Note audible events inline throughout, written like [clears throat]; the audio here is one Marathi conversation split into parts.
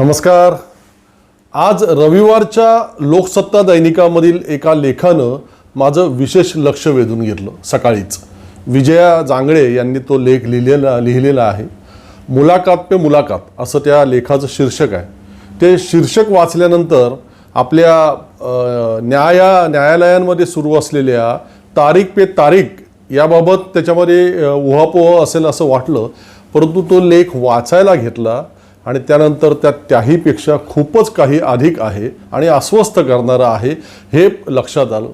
नमस्कार. आज रविवारच्या लोकसत्ता दैनिकामधील एका लेखानं माझं विशेष लक्ष वेधून घेतलं सकाळीच. विजया जांगळे यांनी तो लेख लिहिलेला लिहिलेला आहे. मुलाकात पे मुलाकात असं त्या लेखाचं शीर्षक आहे. ते शीर्षक वाचल्यानंतर आपल्या न्याया न्यायालयांमध्ये सुरू असलेल्या तारीख पे तारीख याबाबत त्याच्यामध्ये उहापोह असेल असं वाटलं परंतु तो लेख वाचायला घेतला. आणि त्यानंतर त्या त्याहीपेक्षा खूपच काही अधिक आहे आणि अस्वस्थ करणारं आहे हे लक्षात आलं.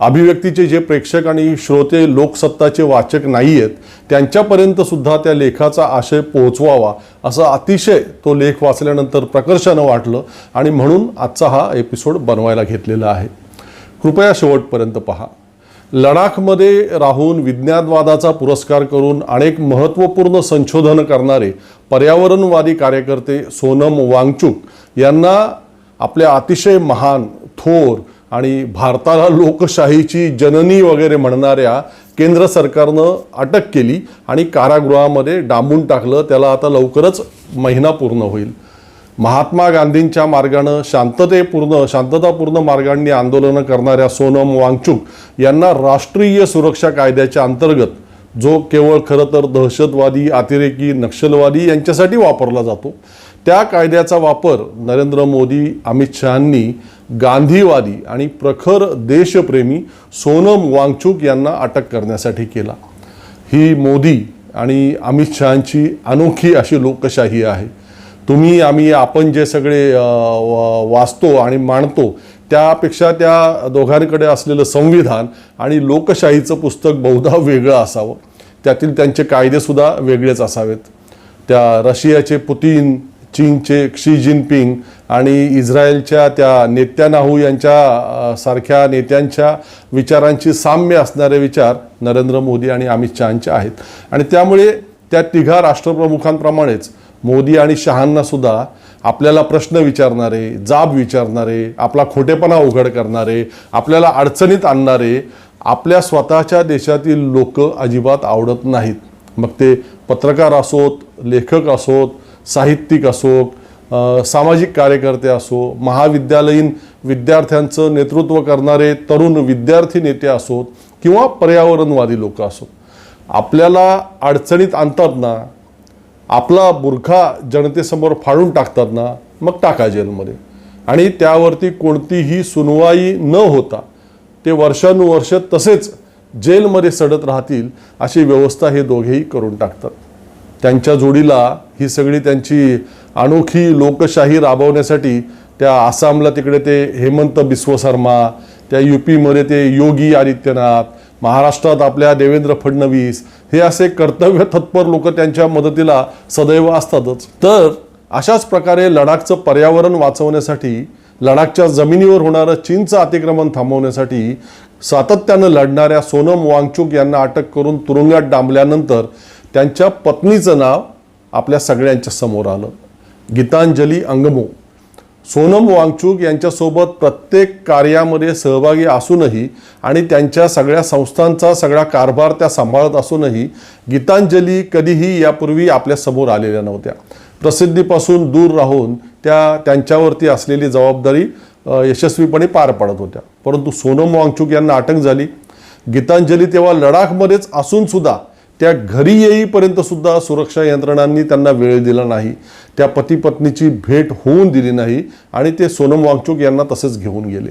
अभिव्यक्तीचे जे प्रेक्षक आणि श्रोते लोकसत्ताचे वाचक नाही आहेत त्यांच्यापर्यंत सुद्धा त्या लेखाचा आशय पोहोचवावा असं अतिशय तो लेख वाचल्यानंतर प्रकर्षानं वाटलं आणि म्हणून आजचा हा एपिसोड बनवायला घेतलेला आहे. कृपया शेवटपर्यंत पहा. लडाखमध्ये राहून विज्ञानवादाचा पुरस्कार करून अनेक महत्त्वपूर्ण संशोधन करणारे पर्यावरणवादी कार्यकर्ते सोनम वांगचुक यांना आपल्या अतिशय महान थोर आणि भारताला लोकशाहीची जननी वगैरे म्हणणाऱ्या केंद्र सरकारनं अटक केली आणि कारागृहामध्ये डांबून टाकलं. त्याला आता लवकरच महिना पूर्ण होईल. महात्मा गांधींच्या मार्गानं शांततेपूर्ण शांततापूर्ण मार्गांनी आंदोलनं करणाऱ्या सोनम वांगचुक यांना राष्ट्रीय सुरक्षा कायद्याच्या अंतर्गत जो केवळ खरं तर दहशतवादी अतिरेकी नक्षलवादी यांच्यासाठी वापरला जातो त्या कायद्याचा वापर नरेंद्र मोदी अमित शहांनी गांधीवादी आणि प्रखर देशप्रेमी सोनम वांगचुक यांना अटक करण्यासाठी केला. ही मोदी आणि अमित शहांची अनोखी अशी लोकशाही आहे. तुम्ही आम्ही आपण जे सगळे वाचतो आणि मांडतो त्यापेक्षा त्या दोघांकडे असलेलं संविधान आणि लोकशाहीचं पुस्तक बहुधा वेगळं असावं. त्यातील त्यांचे कायदेसुद्धा वेगळेच असावेत. त्या रशियाचे पुतीन चीनचे क्षी जिनपिंग आणि इस्रायलच्या त्या नेत्यानाहू यांच्या सारख्या नेत्यांच्या विचारांची साम्य असणारे विचार नरेंद्र मोदी आणि अमित शहांचे आहेत. आणि त्यामुळे त्या तिघा राष्ट्रप्रमुखांप्रमाणेच मोदी आणि शहांना सुद्धा आपल्याला प्रश्न विचारणारे जाब विचारणारे आपला खोटेपणा उघड करणारे आपल्याला अडचणीत आणणारे आपल्या स्वतःच्या देशातील लोक अजिबात आवडत नाहीत. मग ते पत्रकार असोत लेखक असोत साहित्यिक असोत सामाजिक कार्यकर्ते असो महाविद्यालयीन विद्यार्थ्यांचं नेतृत्व करणारे तरुण विद्यार्थी नेते असोत किंवा पर्यावरणवादी लोक असोत. आपल्याला अडचणीत आणतात ना आपला बुरखा जनतेसमोर फाडून टाकतात ना मग टाका जेलमध्ये. आणि त्यावरती कोणतीही सुनवाई न होता ते वर्षानुवर्ष तसेच जेलमध्ये सडत राहतील अशी व्यवस्था हे दोघेही करून टाकतात. त्यांच्या जोडीला ही सगळी त्यांची अनोखी लोकशाही राबवण्यासाठी त्या आसामला तिकडे ते हेमंत बिस्व शर्मा त्या यू पीमध्ये ते योगी आदित्यनाथ महाराष्ट्रात आपल्या देवेंद्र फडणवीस हे असे कर्तव्य तत्पर लोक त्यांच्या मदतीला सदैव असतातच. तर अशाच प्रकारे लडाखचं पर्यावरण वाचवण्यासाठी लडाखच्या जमिनीवर होणारं चीनचं अतिक्रमण थांबवण्यासाठी सातत्यानं लढणाऱ्या सोनम वांगचुक यांना अटक करून तुरुंगात डांबल्यानंतर त्यांच्या पत्नीचं नाव आपल्या सगळ्यांच्या समोर आलं. गीतांजली अंगमो. सोनम वांगचूक यांच्यासोबत प्रत्येक कार्यामध्ये सहभागी असूनही आणि त्यांच्या सगळ्या संस्थांचा सगळा कारभार त्या सांभाळत असूनही गीतांजली कधीही यापूर्वी आपल्यासमोर आलेल्या नव्हत्या. प्रसिद्धीपासून दूर राहून त्या त्यांच्यावरती असलेली जबाबदारी यशस्वीपणे पार पाडत होत्या. परंतु सोनम वांगचूक यांना अटक झाली. गीतांजली तेव्हा लडाखमध्येच असून सुद्धा त्या घरी येईपर्यंत सुद्धा सुरक्षा यंत्रणांनी त्यांना वेळ दिला नाही. त्या पती पत्नीची भेट होऊन दिली नाही आणि ते सोनम वांगचुक यांना तसेच घेऊन गेले.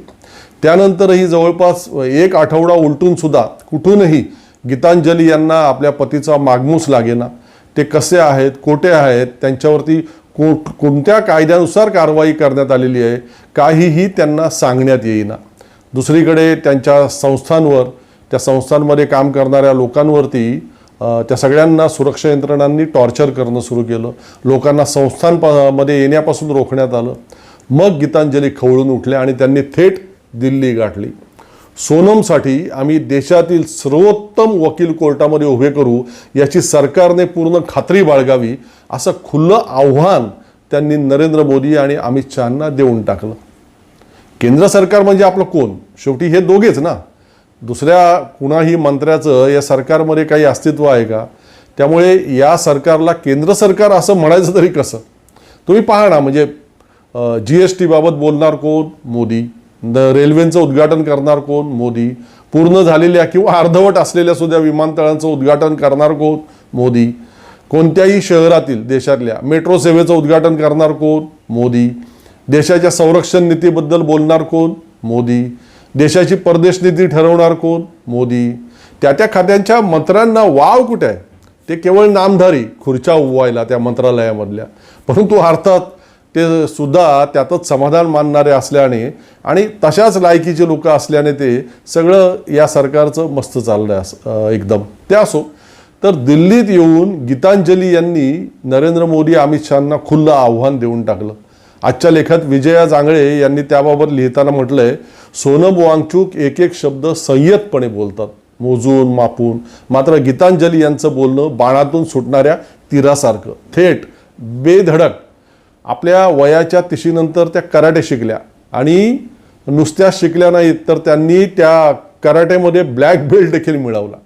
त्यानंतरही जवळपास एक आठवडा उलटून सुद्धा कुठूनही गीतांजली यांना आपल्या पतीचा मागमूस लागेना. ते कसे आहेत कोठे आहेत त्यांच्यावरती को कोणत्या कायद्यानुसार कारवाई करण्यात आलेली आहे काहीही त्यांना सांगण्यात येईना. दुसरीकडे त्यांच्या संस्थांवर त्या संस्थांमध्ये काम करणाऱ्या लोकांवरती त्या सगळ्यांना सुरक्षा यंत्रणांनी टॉर्चर करणं सुरू केलं. लोकांना संस्थांमध्ये येण्यापासून रोखण्यात आलं. मग गीतांजली खवळून उठल्या आणि त्यांनी थेट दिल्ली गाठली. सोनमसाठी आम्ही देशातील सर्वोत्तम वकील कोर्टामध्ये उभे करू याची सरकारने पूर्ण खात्री बाळगावी असं खुलं आव्हान त्यांनी नरेंद्र मोदी आणि अमित शहांना देऊन टाकलं. केंद्र सरकार म्हणजे आपलं कोण? शेवटी हे दोघेच ना? दुसऱ्या कुणाही मंत्र्याचं या सरकारमध्ये काही अस्तित्व आहे का? त्यामुळे या सरकारला केंद्र सरकार असं म्हणायचं तरी कसं? तुम्ही पाहा ना म्हणजे जी एस टीबाबत बोलणार कोण? मोदी. द रेल्वेचं उद्घाटन करणार कोण? मोदी. पूर्ण झालेल्या किंवा अर्धवट असलेल्या सुद्धा विमानतळांचं उद्घाटन करणार कोण? मोदी. कोणत्याही शहरातील देशातल्या मेट्रो सेवेचं उद्घाटन करणार कोण? मोदी. देशाच्या संरक्षण नीतीबद्दल बोलणार कोण? मोदी. देशाची परदेश नीती ठरवणार कोण? मोदी. त्या त्या खात्यांच्या मंत्र्यांना वाव कुठे आहे? ते केवळ नामधारी खुर्च्या उवायला त्या मंत्रालयामधल्या. परंतु अर्थात ते सुद्धा त्यातच समाधान मानणारे असल्याने आणि तशाच लायकीचे लोक असल्याने ते सगळं या सरकारचं मस्त चाललं आहे असं, एकदम. ते असो तर दिल्लीत येऊन गीतांजली यांनी नरेंद्र मोदी अमित शहांना खुल्लं आव्हान देऊन टाकलं. आजच्या लेखात विजया जांगळे यांनी त्याबाबत लिहिताना म्हटलंय सोनम वांगचूक एक एक शब्द संयतपणे बोलतात. मोजून मापून. मात्र गीतांजली यांचं बोलणं बाणातून सुटणाऱ्या तीरासारखं. थेट बेधडक. आपल्या वयाच्या तिशीनंतर त्या कराटे शिकल्या. आणि नुसत्या शिकल्या नाहीत तर त्यांनी त्या कराटेमध्ये ब्लॅक बेल्ट देखील मिळवला.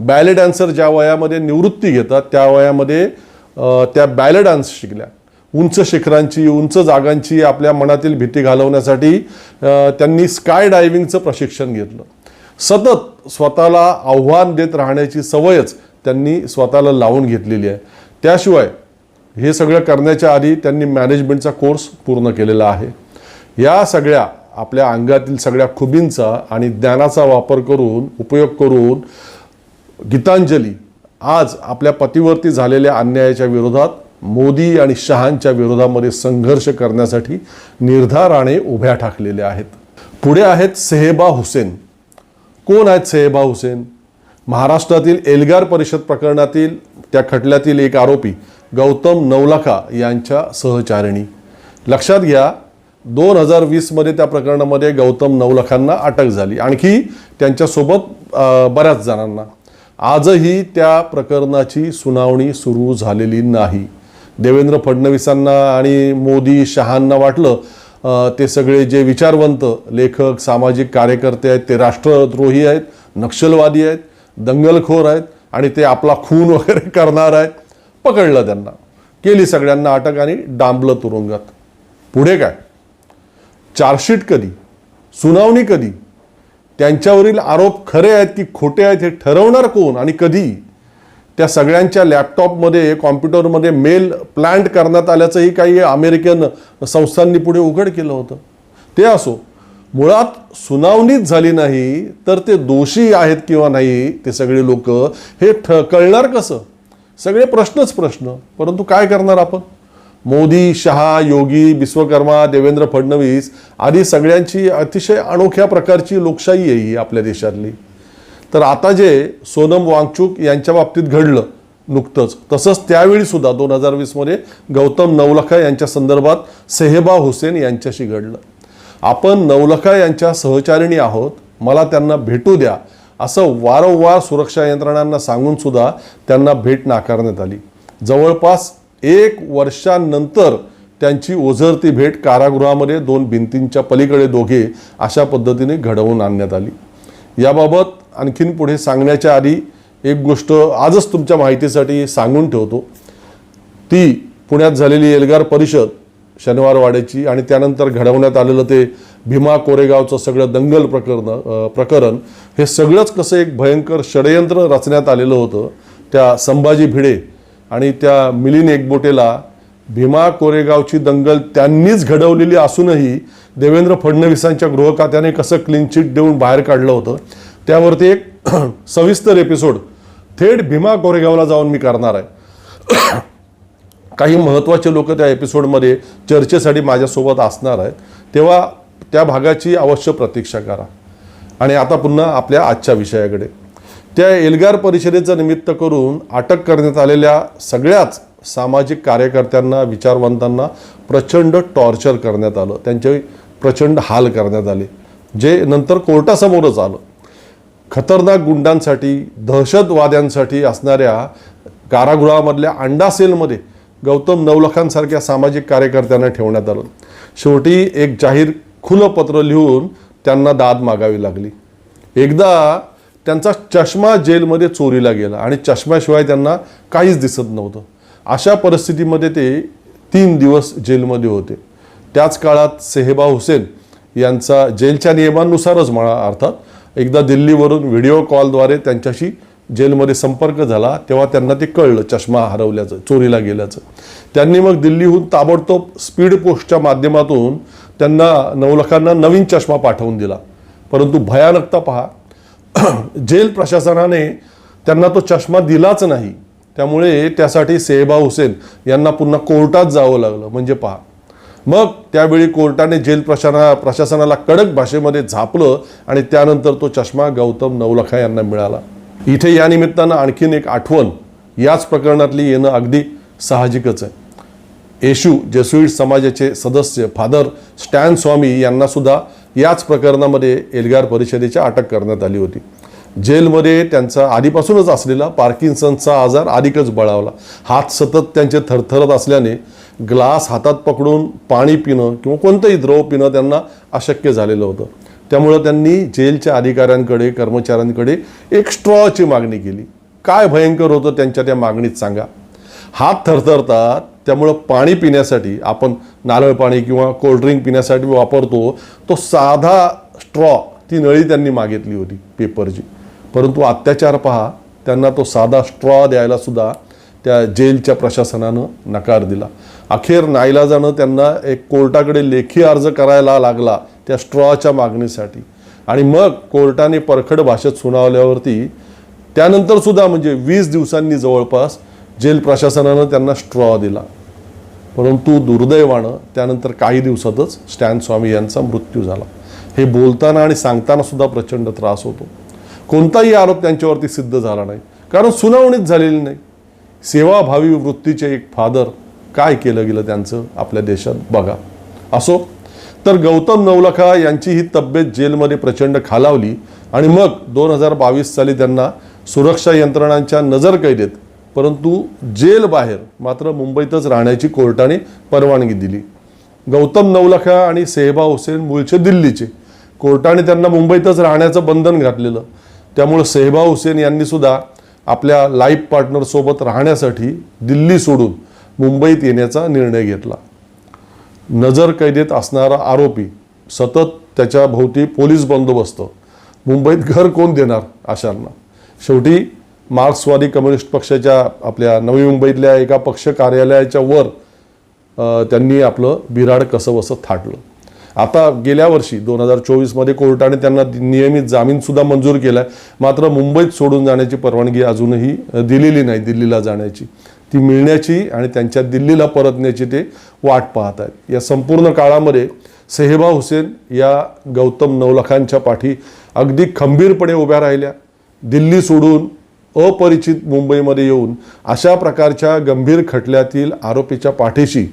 बॅले डान्सर ज्या वयामध्ये निवृत्ती घेतात त्या वयामध्ये त्या बॅले डान्स शिकल्या. उंच शिखरांची उंच जागांची आपल्या मनातील भीती घालवण्यासाठी त्यांनी स्काय डायव्हिंगचं प्रशिक्षण घेतलं. सतत स्वतःला आव्हान देत राहण्याची सवयच त्यांनी स्वतःला लावून घेतलेली आहे. त्याशिवाय हे सगळं करण्याच्या आधी त्यांनी मॅनेजमेंटचा कोर्स पूर्ण केलेला आहे. या सगळ्या आपल्या अंगातील सगळ्या खुबींचा आणि ज्ञानाचा वापर करून उपयोग करून गीतांजली आज आपल्या पतीवरती झालेल्या अन्यायाच्या विरोधात मोदी आणि शहांच्या विरोधामध्ये संघर्ष करण्यासाठी निर्धाराने उभ्या ठाकलेल्या आहेत. पुढे आहेत सेहेबा हुसेन. कोण आहेत सेहेबा हुसेन? महाराष्ट्रातील एल्गार परिषद प्रकरणातील त्या खटल्यातील एक आरोपी गौतम नवलाखा यांच्या सहचारिणी. लक्षात घ्या दोन हजार वीसमध्ये त्या प्रकरणामध्ये गौतम नवलखांना अटक झाली. आणखी त्यांच्यासोबत बऱ्याच जणांना. आजही त्या प्रकरणाची सुनावणी सुरू झालेली नाही. देवेंद्र फडणवीसांना आणि मोदी शहांना वाटलं ते सगळे जे विचारवंत लेखक सामाजिक कार्यकर्ते आहेत ते राष्ट्रद्रोही आहेत नक्षलवादी आहेत दंगलखोर आहेत आणि ते आपला खून वगैरे [laughs] करणार आहेत. पकडलं त्यांना. केली सगळ्यांना अटक आणि डांबलं तुरुंगात. पुढे काय? चार्जशीट कधी? सुनावणी कधी? त्यांच्यावरील आरोप खरे आहेत की खोटे आहेत हे ठरवणार कोण आणि कधी? त्या सगळ्यांच्या लॅपटॉपमध्ये कॉम्प्युटरमध्ये मेल प्लांट करण्यात आल्याचंही काही अमेरिकन संस्थांनी पुढे उघड केलं होतं. ते असो मुळात सुनावणीच झाली नाही तर ते दोषी आहेत किंवा नाही ते सगळे लोक हे ठ कळणार कसं? सगळे प्रश्नच प्रश्न. परंतु काय करणार आपण? मोदी शहा योगी विश्वकर्मा देवेंद्र फडणवीस आदी सगळ्यांची अतिशय अनोख्या प्रकारची लोकशाही आहे ही आपल्या देशातली. तर आता जे सोनम वांगचूक यांच्या बाबतीत घडलं नुकतंच तसंच त्यावेळी सुद्धा दोन हजार वीसमध्ये गौतम नवलखा यांच्या संदर्भात सेहेबा हुसेन यांच्याशी घडलं. आपण नवलखा यांच्या सहचारिणी आहोत मला त्यांना भेटू द्या असं वारंवार सुरक्षा यंत्रणांना सांगून सुद्धा त्यांना भेट नाकारण्यात आली. जवळपास एक वर्षानंतर त्यांची ओझरती भेट कारागृहामध्ये दोन भिंतींच्या पलीकडे दोघे अशा पद्धतीने घडवून आणण्यात आली. याबाबत आणखीन पुढे सांगण्याच्या आधी एक गोष्ट आजच तुमच्या माहितीसाठी सांगून ठेवतो. ती पुण्यात झालेली एल्गार परिषद शनिवारवाड्याची आणि त्यानंतर घडवण्यात आलेलं ते भीमा कोरेगावचं सगळं दंगल प्रकरण प्रकरण हे सगळंच कसं एक भयंकर षडयंत्र रचण्यात आलेलं होतं. त्या संभाजी भिडे आणि त्या मिलिंद एकबोटेला भीमा कोरेगावची दंगल त्यांनीच घडवलेली असूनही देवेंद्र फडणवीसांच्या गृहखात्याने कसं क्लीन चिट देऊन बाहेर काढलं होतं. त्यावरती एक [clears throat] सविस्तर एपिसोड थेट भीमा कोरेगावला जाऊन मी करणार आहे. [clears throat] काही महत्त्वाचे लोक त्या एपिसोडमध्ये चर्चेसाठी माझ्यासोबत असणार आहेत. तेव्हा त्या भागाची अवश्य प्रतीक्षा करा. आणि आता पुन्हा आपल्या आजच्या विषयाकडे. त्या एल्गार परिषदेचं निमित्त करून अटक करण्यात आलेल्या सगळ्याच सामाजिक कार्यकर्त्यांना विचारवंतांना प्रचंड टॉर्चर करण्यात आलं. त्यांचे प्रचंड हाल करण्यात आले. जे नंतर कोर्टासमोरच आलं. खतरनाक गुंडांसाठी दहशतवाद्यांसाठी असणाऱ्या कारागृहामधल्या अंडा सेलमध्ये गौतम नवलखांसारख्या सामाजिक कार्यकर्त्यांना ठेवण्यात आलं. शेवटी एक जाहीर खुलं पत्र लिहून त्यांना दाद मागावी लागली. एकदा त्यांचा चष्मा जेलमध्ये चोरीला गेला आणि चष्म्याशिवाय त्यांना काहीच दिसत नव्हतं. अशा परिस्थितीमध्ये ते तीन दिवस जेलमध्ये होते. त्याच काळात सेहेबा हुसेन यांचा जेलच्या नियमानुसारच म्हणा अर्थात एकदा दिल्लीवरून व्हिडिओ कॉलद्वारे त्यांच्याशी जेलमध्ये संपर्क झाला तेव्हा त्यांना ते कळलं चष्मा हरवल्याचं चोरीला गेल्याचं. त्यांनी मग दिल्लीहून ताबडतोब स्पीड पोस्टच्या माध्यमातून त्यांना नवलखांना नवीन चष्मा पाठवून दिला. परंतु भयानकता पहा [clears throat] जेल प्रशासनाने त्यांना तो चष्मा दिलाच नाही. त्यामुळे त्यासाठी सेहबा हुसेन यांना पुन्हा कोर्टात जावं लागलं. म्हणजे पहा मग त्यावेळी कोर्टाने जेल प्रशासना प्रशासनाला कडक भाषेमध्ये झापलं आणि त्यानंतर तो चष्मा गौतम नवलखा यांना मिळाला. इथे या निमित्तानं आणखीन एक आठवण याच प्रकरणातली येणं अगदी साहजिकच आहे. येशू जेसुईट समाजाचे सदस्य फादर स्टॅन स्वामी यांना सुद्धा याच प्रकरणामध्ये एल्गार परिषदेच्या अटक करण्यात आली होती. जेलमध्ये त्यांचा आधीपासूनच असलेला पार्किन्सनचा आजार अधिकच बळावला. हात सतत त्यांचे थरथरत असल्याने ग्लास हातात पकडून पाणी पिणं किंवा कोणतंही द्रव पिणं त्यांना अशक्य झालेलं होतं. त्यामुळं त्यांनी जेलच्या अधिकाऱ्यांकडे कर्मचाऱ्यांकडे एक स्ट्रॉची मागणी केली. काय भयंकर होतं त्यांच्या त्या मागणीत सांगा. हात थरथरतात त्यामुळं पाणी पिण्यासाठी आपण नारळ पाणी किंवा कोल्ड्रिंक पिण्यासाठी वापरतो तो साधा स्ट्रॉ ती नळी त्यांनी मागितली होती पेपरची परंतु अत्याचार पहा त्यांना तो साधा स्ट्रॉ द्यायला सुद्धा त्या जेलच्या प्रशासनानं नकार दिला. अखेर नाईलाजानं त्यांना एक कोर्टाकडे लेखी अर्ज करायला लागला त्या स्ट्रॉच्या मागणीसाठी. आणि मग कोर्टाने परखड भाषेत सुनावल्यावरती त्यानंतर सुद्धा म्हणजे वीस दिवसांनी जवळपास जेल प्रशासनानं त्यांना स्ट्रॉ दिला. परंतु दुर्दैवानं त्यानंतर काही दिवसातच स्टॅन स्वामी यांचा मृत्यू झाला. हे बोलताना आणि सांगताना सुद्धा प्रचंड त्रास होतो. कोणताही आरोप त्यांच्यावरती सिद्ध झाला नाही. कारण सुनावणीच झालेली नाही. सेवाभावी वृत्तीचे एक फादर काय केलं गेलं त्यांचं आपल्या देशात? बघा. असो? तर गौतम नवलखा यांची ही तब्येत जेलमध्ये प्रचंड खालावली आणि मग दोन हजार बावीस साली त्यांना सुरक्षा यंत्रणांच्या नजरकैदेत परंतु जेल बाहेर मात्र मुंबईतच राहण्याची कोर्टाने परवानगी दिली. गौतम नवलखा आणि सेहबा हुसेन मूळचे दिल्लीचे. कोर्टाने त्यांना मुंबईतच राहण्याचं बंधन घातलेलं. त्यामुळे सेहबा हुसेन यांनीसुद्धा आपल्या लाईफ पार्टनरसोबत राहण्यासाठी दिल्ली सोडून मुंबईत येण्याचा निर्णय घेतला. नजर कैदेत असणारा आरोपी सतत त्याच्या भोवती पोलीस बंदोबस्त. मुंबईत घर कोण देणार? अशांना शेवटी मार्क्सवादी कम्युनिस्ट पक्षाच्या आपल्या नवी मुंबईतल्या एका पक्ष कार्यालयाच्या वर त्यांनी आपलं बिराड कसंबसं थाटलं. आता गेल्या वर्षी दोन हजार चोवीसमध्ये कोर्टाने त्यांना नियमित जामीनसुद्धा मंजूर केला मात्र मुंबईत सोडून जाण्याची परवानगी अजूनही दिलेली नाही दिल्लीला जाण्याची. ती मिळण्याची आणि त्यांच्या दिल्लीला परतण्याची ते वाट पाहत आहेत. या संपूर्ण काळामध्ये सेहेबा हुसेन या गौतम नवलखांच्या पाठी अगदी खंबीरपणे उभ्या राहिल्या. दिल्ली सोडून अपरिचित मुंबईमध्ये येऊन अशा प्रकारच्या गंभीर खटल्यातील आरोपीच्या पाठीशी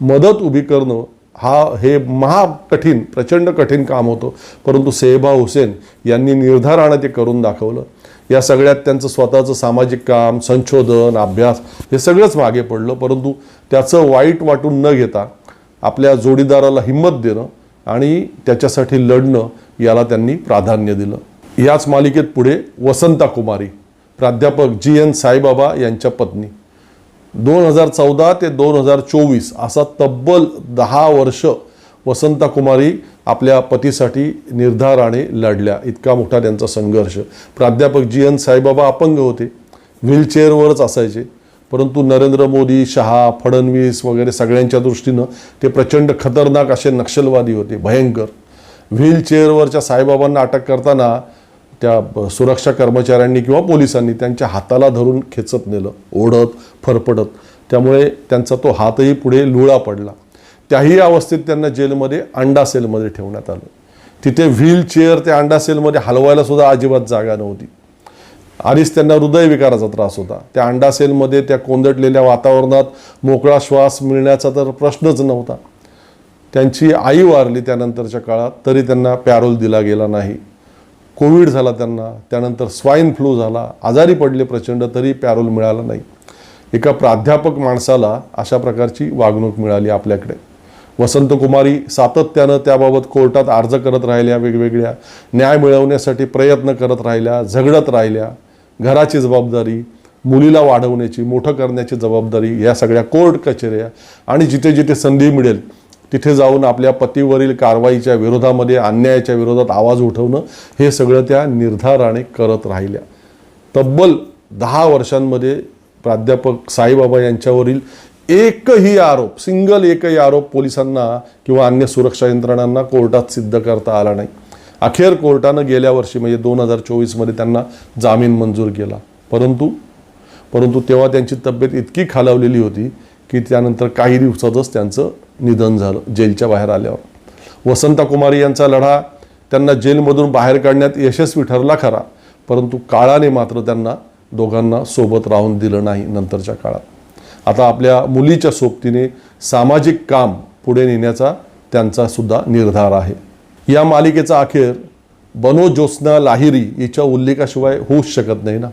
मदत उभी करणं हा हे महाकठीण प्रचंड कठीण काम होतं. परंतु सेहबा हुसेन यांनी निर्धारानं ते करून दाखवलं. या सगळ्यात त्यांचं स्वतःचं सामाजिक काम संशोधन अभ्यास हे सगळंच मागे पडलं. परंतु त्याचं वाईट वाटून न घेता आपल्या जोडीदाराला हिंमत देणं आणि त्याच्यासाठी लढणं याला त्यांनी प्राधान्य दिलं. याच मालिकेत पुढे वसंता कुमारी प्राध्यापक जी एन साईबाबा यांच्या पत्नी. दोन हजार चौदा ते दोन हजार चोवीस असा तब्बल दहा वर्ष वसंता कुमारी आपल्या पतीसाठी निर्धाराने लढल्या. इतका मोठा त्यांचा संघर्ष. प्राध्यापक जी एन साईबाबा अपंग होते. व्हीलचेअरवरच असायचे. परंतु नरेंद्र मोदी शहा फडणवीस वगैरे सगळ्यांच्या दृष्टीनं ते प्रचंड खतरनाक असे नक्षलवादी होते. भयंकर. व्हीलचेअरवरच्या साईबाबांना अटक करताना त्या ब- सुरक्षा कर्मचाऱ्यांनी किंवा पोलिसांनी त्यांच्या हाताला धरून खेचत नेलं ओढत फरफडत त्यामुळे त्यांचा तो हातही पुढे लुळा पडला. त्याही अवस्थेत त्यांना जेलमध्ये अंडा सेलमध्ये ठेवण्यात आलं. तिथे व्हील चेअर त्या अंडा सेलमध्ये हलवायला सुद्धा अजिबात जागा नव्हती. आधीच त्यांना हृदयविकाराचा त्रास होता. त्या अंडा सेलमध्ये त्या कोंदटलेल्या वातावरणात मोकळा श्वास मिळण्याचा तर प्रश्नच नव्हता. त्यांची आई वारली त्यानंतरच्या काळात तरी त्यांना पॅरोल दिला गेला नाही. कोविड झाला त्यांना त्यानंतर स्वाईन फ्लू झाला आजारी पडले प्रचंड तरी पॅरोल मिळाला नाही. एका प्राध्यापक माणसाला अशा प्रकारची वागणूक मिळाली आपल्याकडे. वसंत कुमारी सातत्यानं त्याबाबत कोर्टात अर्ज करत राहिल्या वेगवेगळ्या न्याय मिळवण्यासाठी प्रयत्न करत राहिल्या झगडत राहिल्या. घराची जबाबदारी मुलीला वाढवण्याची मोठं करण्याची जबाबदारी या सगळ्या कोर्ट कचेऱ्या आणि जिथे जिथे संधी मिळेल तिथे जाऊन आपल्या पतीवरील कारवाईच्या विरोधामध्ये अन्यायाच्या विरोधात आवाज उठवणं हे सगळं त्या निर्धाराने करत राहिल्या. तब्बल दहा वर्षांमध्ये प्राध्यापक साईबाबा यांच्यावरील एकही आरोप सिंगल एकही आरोप पोलिसांना किंवा अन्य सुरक्षा यंत्रणांना कोर्टात सिद्ध करता आला नाही. अखेर कोर्टानं गेल्या वर्षी म्हणजे दोन हजार चोवीसमध्ये त्यांना जामीन मंजूर केला. परंतु परंतु तेव्हा त्यांची तब्येत इतकी खालावलेली होती की त्यानंतर काही दिवसातच त्यांचं निधन झालं जेलच्या बाहेर आल्यावर. वसंता कुमारी यांचा लढा त्यांना जेलमधून बाहेर काढण्यात यशस्वी ठरला खरा परंतु काळाने मात्र त्यांना दोघांना सोबत राहून दिलं नाही नंतरच्या काळात. आता आपल्या मुलीच्या सोबतीने सामाजिक काम पुढे नेण्याचा त्यांचा सुद्धा निर्धार आहे. या मालिकेचा अखेर बनो ज्योत्स्ना लाहिरी हिच्या उल्लेखाशिवाय होऊच शकत नाही ना.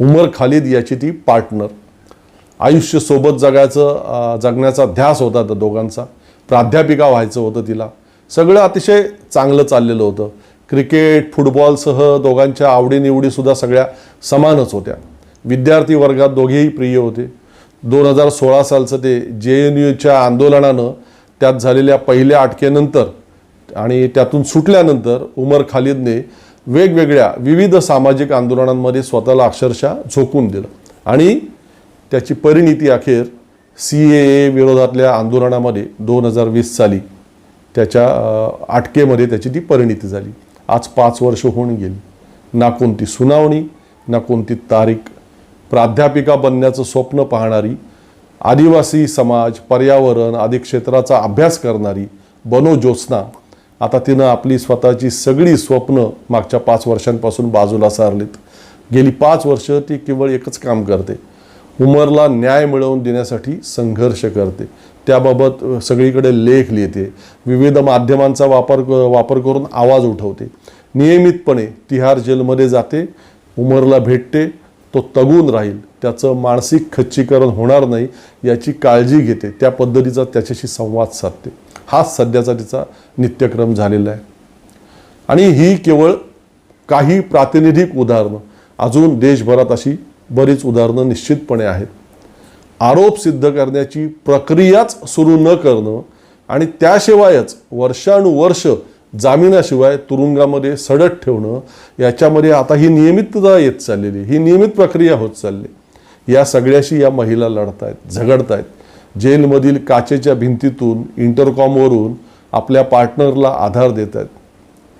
उमर खालिद याची ती पार्टनर आयुष्य सोबत जगायचं जगण्याचा ध्यास होता त्या दोघांचा. प्राध्यापिका व्हायचं होतं तिला. सगळं अतिशय चांगलं चाललेलं होतं. क्रिकेट फुटबॉलसह दोघांच्या आवडीनिवडीसुद्धा सगळ्या समानच होत्या. विद्यार्थी वर्गात दोघेही प्रिय होते. दोन हजार सोळा सालचं ते जे एन यूच्या आंदोलनानं त्यात झालेल्या पहिल्या अटकेनंतर आणि त्यातून सुटल्यानंतर उमर खालिदने वेगवेगळ्या विविध सामाजिक आंदोलनांमध्ये स्वतःला अक्षरशः झोकून दिलं. आणि त्याची परिणिती अखेर सी ए ए विरोधातल्या आंदोलनामध्ये दोन हजार वीस साली त्याच्या आटकेमध्ये अटकेमध्ये त्याची ती परिणिती झाली. आज पाच वर्ष होऊन गेली. ना कोणती सुनावणी ना कोणती तारीख. प्राध्यापिका बनण्याचं स्वप्न पाहणारी आदिवासी समाज पर्यावरण आदी क्षेत्राचा अभ्यास करणारी बनो ज्योत्स्ना आता तिनं आपली स्वतःची सगळी स्वप्न मागच्या पाच वर्षांपासून बाजूला सारलीत. गेली पाच वर्ष ती केवळ एकच काम करते. उमरला न्याय मिळवून देण्यासाठी संघर्ष करते. त्याबाबत सगळीकडे लेख लिहिते. विविध माध्यमांचा वापर वापर करून आवाज उठवते. नियमितपणे तिहार जेलमध्ये जाते. उमरला भेटते. तो तगून राहील. त्याचं मानसिक खच्चीकरण होणार नाही याची काळजी घेते. त्या पद्धतीचा त्याच्याशी संवाद साधते. हाच सध्याचा तिचा नित्यक्रम झालेला आहे. आणि ही केवळ काही प्रातिनिधिक उदाहरणं. अजून देशभरात अशी बरीच उदाहरणं निश्चितपणे आहेत. आरोप सिद्ध करण्याची प्रक्रियाच सुरू न करणं आणि त्याशिवायच वर्षानुवर्ष जामिनाशिवाय तुरुंगामध्ये सडत ठेवणं याच्यामध्ये आता ही नियमितता येत चाललेली ही नियमित प्रक्रिया होत चालली या सगळ्याशी या महिला लढतायत झगडतायत. जेलमधील काचेच्या भिंतीतून इंटरकॉमवरून आपल्या पार्टनरला आधार देत आहेत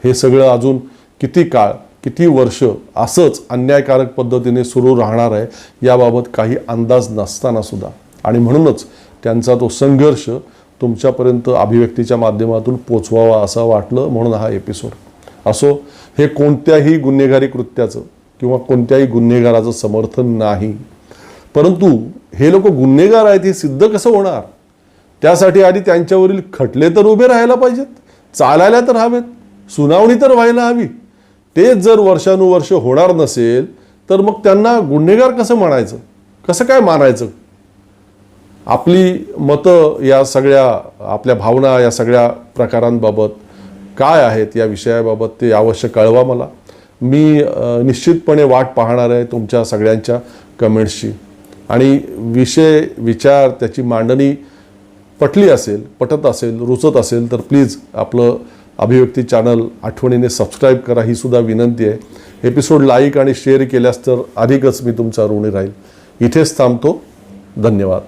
हे सगळं अजून किती काळ किती वर्ष असंच अन्यायकारक पद्धतीने सुरू राहणार आहे याबाबत काही अंदाज नसताना सुद्धा. आणि म्हणूनच त्यांचा तो संघर्ष तुमच्यापर्यंत अभिव्यक्तीच्या माध्यमातून पोचवावा असं वाटलं म्हणून हा एपिसोड असो हे कोणत्याही गुन्हेगारी कृत्याचं किंवा कोणत्याही गुन्हेगाराचं समर्थन नाही. परंतु हे लोक गुन्हेगार आहेत हे सिद्ध कसं होणार? त्यासाठी आधी त्यांच्यावरील खटले तर उभे राहायला पाहिजेत चालायला तर हवेत सुनावणी तर व्हायला हवी. तेच जर वर्षानुवर्ष होणार नसेल तर मग त्यांना गुन्हेगार कसं म्हणायचं कसं काय मानायचं? आपली मतं या सगळ्या आपल्या भावना या सगळ्या प्रकारांबाबत काय आहेत या विषयाबाबत ते अवश्य कळवा मला. मी निश्चितपणे वाट पाहणार आहे तुमच्या सगळ्यांच्या कमेंट्सची. आणि विषय विचार त्याची मांडणी पटली असेल पटत असेल रुचत असेल तर प्लीज आपलं अभिव्यक्ती चॅनल आठवणीने सबस्क्राईब करा ही सुद्धा विनंती आहे. एपिसोड लाईक आणि शेअर केल्यास तर अधिकच मी तुमचा ऋणी राहील. इथेच थांबतो. धन्यवाद.